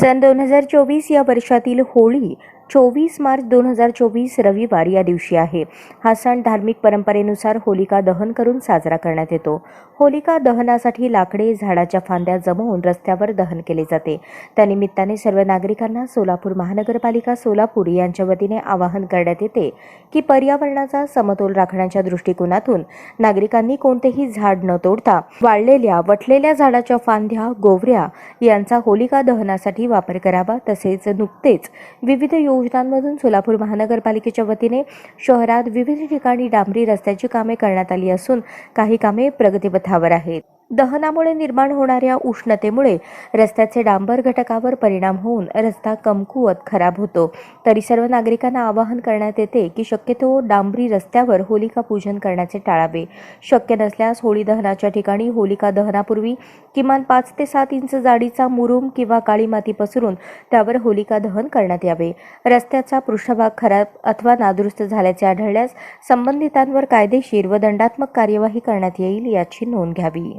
सन दोन हजार चोवीस या वर्षातील होळी चोवीस मार्च दोन हजार चोवीस रविवार या दिवशी आहे. हा सण धार्मिक परंपरेनुसार होलिका दहन करून साजरा करण्यात येतो. होलिका दहनासाठी लाकडे झाडाच्या फांद्या जमवून रस्त्यावर दहन केले जाते. त्यानिमित्ताने सर्व नागरिकांना सोलापूर महानगरपालिका सोलापूर यांच्या वतीने आवाहन करण्यात येते की पर्यावरणाचा समतोल राखण्याच्या दृष्टिकोनातून नागरिकांनी कोणतेही झाड न तोडता वाळलेल्या वटलेल्या झाडाच्या फांद्या गोवऱ्या यांचा होलिका दहनासाठी वापर करावा तसेच नुकतेच विविध योजनांमधून सोलापूर महानगरपालिकेच्या वतीने शहरात विविध ठिकाणी डांबरी रस्त्याची कामे करण्यात आली असून काही कामे प्रगतीपथावर आहेत. दहनामुळे निर्माण होणाऱ्या उष्णतेमुळे रस्त्याचे डांबर घटकावर परिणाम होऊन रस्ता कमकुवत खराब होतो. तरी सर्व नागरिकांना आवाहन करण्यात येते की शक्यतो डांबरी रस्त्यावर होलिका पूजन करण्याचे टाळावे. शक्य नसल्यास होळी दहनाच्या ठिकाणी होलिका दहनापूर्वी किमान पाच ते सात इंच जाडीचा मुरुम किंवा काळी माती पसरून त्यावर होलिका दहन करण्यात यावे. रस्त्याचा पृष्ठभाग खराब अथवा नादुरुस्त झाल्याचे आढळल्यास संबंधितांवर कायदेशीर व दंडात्मक कार्यवाही करण्यात येईल याची नोंद घ्यावी.